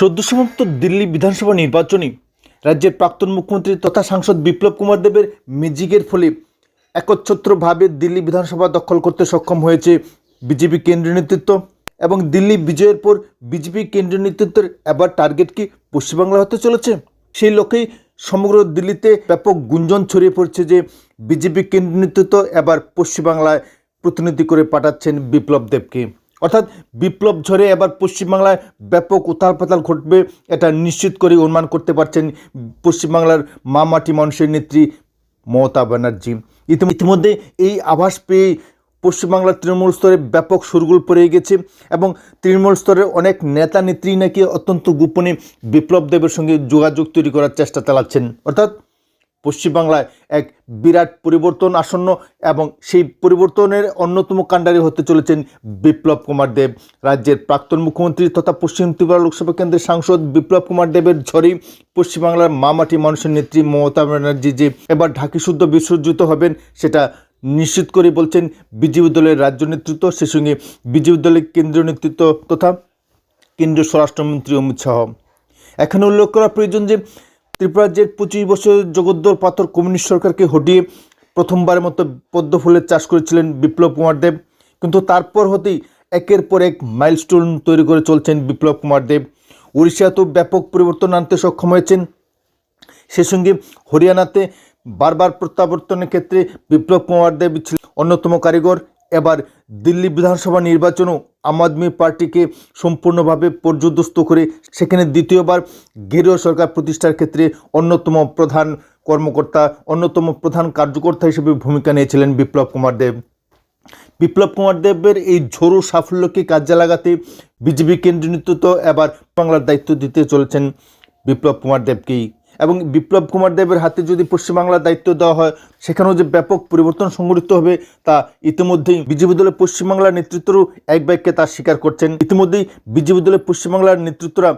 সদ্য সমাপ্ত দিল্লি বিধানসভা নির্বাচনে রাজ্যের প্রাক্তন মুখ্যমন্ত্রী তথা সাংসদ বিপ্লব কুমার দেবের মিজিগের ফলে একচ্ছত্রভাবে দিল্লি বিধানসভা দখল করতে সক্ষম হয়েছে বিজেপি কেন্দ্রীয় নেতৃত্ব এবং দিল্লি বিজয়ের পর বিজেপি কেন্দ্রীয় নেতৃত্বের এবার টার্গেট কি পশ্চিমবাংলা হতে চলেছে? সেই লক্ষ্যেই সমগ্র দিল্লিতে ব্যাপক গুঞ্জন ছড়িয়ে পড়ছে যে বিজেপি কেন্দ্রীয় নেতৃত্ব এবার পশ্চিমবাংলায় প্রতিনিধি করে পাঠাচ্ছেন বিপ্লব দেবকে। অর্থাৎ বিপ্লব ঝড়ে এবার পশ্চিমবাংলায় ব্যাপক উথাল পাতাল ঘটবে এটা নিশ্চিত করে অনুমান করতে পারছেন পশ্চিমবাংলার মা মাটি মানুষের নেত্রী মমতা ব্যানার্জি। ইতিম- ইতিমধ্যে এই আভাস পেয়ে পশ্চিমবাংলার তৃণমূল স্তরে ব্যাপক সুরগুল পড়ে গেছে এবং তৃণমূল স্তরের অনেক নেতা নেত্রী নাকি অত্যন্ত গোপনে বিপ্লব দেবের সঙ্গে যোগাযোগ তৈরি করার চেষ্টা চালাচ্ছেন অর্থাৎ পশ্চিমবাংলায় এক বিরাট পরিবর্তন আসন্ন এবং সেই পরিবর্তনের অন্যতম কাণ্ডারি হতে চলেছেন বিপ্লব কুমার দেব। রাজ্যের প্রাক্তন মুখ্যমন্ত্রী তথা পশ্চিম ত্রিপুরা লোকসভা কেন্দ্রের সাংসদ বিপ্লব কুমার দেবের ঝড়েই পশ্চিমবাংলার মামাটি মানুষের নেত্রী মমতা ব্যানার্জি যে এবার ঢাকি শুদ্ধ বিসর্জিত হবেন, সেটা নিশ্চিত করে বলছেন বিজেপি দলের রাজ্য নেতৃত্ব। সে সঙ্গে বিজেপি দলের কেন্দ্রীয় নেতৃত্ব তথা কেন্দ্রীয় স্বরাষ্ট্রমন্ত্রী অমিত শাহ। এখানে উল্লেখ করা প্রয়োজন যে ত্রিপুরা রাজ্যের পঁচিশ বছরের জগদ্দল পাথর কমিউনিস্ট সরকারকে হটিয়ে প্রথমবারের মতো পদ্ম ফুলের চাষ করেছিলেন বিপ্লব কুমার দেব। কিন্তু তারপর হতেই একের পর এক মাইলস্টোন তৈরি করে চলছেন বিপ্লব কুমার দেব। উড়িষ্যাতেও ব্যাপক পরিবর্তন আনতে সক্ষম হয়েছেন। সে সঙ্গে হরিয়ানাতে বারবার প্রত্যাবর্তনের ক্ষেত্রে বিপ্লব কুমার দেব ছিলেন অন্যতম কারিগর। এবার দিল্লি বিধানসভা নির্বাচনও আম আদমি পার্টিকে সম্পূর্ণভাবে পর্যদস্ত করে, সেখানে দ্বিতীয়বার গেরুয়া সরকার প্রতিষ্ঠার ক্ষেত্রে অন্যতম প্রধান কর্মকর্তা, অন্যতম প্রধান কার্যকর্তা হিসেবে ভূমিকা নিয়েছিলেন বিপ্লব কুমার দেব। বিপ্লব কুমার দেবের এই ঝোড়ো সাফল্যকে কাজে লাগাতে বিজেপি কেন্দ্রীয় নেতৃত্ব এবার বাংলার দায়িত্ব দিতে চলেছেন বিপ্লব কুমার দেবকেই। এবং বিপ্লব কুমার দেবের হাতে যদি পশ্চিমবাংলার দায়িত্ব দেওয়া হয়, সেখানেও যে ব্যাপক পরিবর্তন সংঘটিত হবে, তা ইতিমধ্যেই বিজেপি দলের পশ্চিমবাংলার নেতৃত্বরও এক বাক্যে তা স্বীকার করছেন। ইতিমধ্যেই বিজেপি দলের পশ্চিমবাংলার নেতৃত্বরা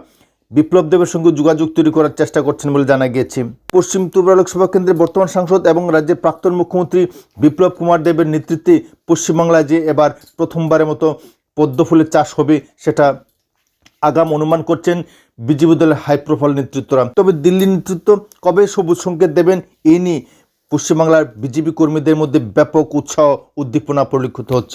বিপ্লব দেবের সঙ্গে যোগাযোগ তৈরি করার চেষ্টা করছেন বলে জানা গিয়েছে। পশ্চিম ত্রিপুরা লোকসভা কেন্দ্রের বর্তমান সাংসদ এবং রাজ্যের প্রাক্তন মুখ্যমন্ত্রী বিপ্লব কুমার দেবের নেতৃত্বে পশ্চিমবাংলায় যে এবার প্রথমবারের মতো পদ্মফুলের চাষ হবে, সেটা আগাম অনুমান করছেন বিজেপি দলের হাই প্রোফাইল নেতৃত্বরা। তবে দিল্লি নেতৃত্ব কবে সবুজ সংকেত দেবেন, এ নিয়ে পশ্চিমবাংলার বিজেপি কর্মীদের মধ্যে ব্যাপক উৎসাহ উদ্দীপনা পরিলক্ষিত হচ্ছে।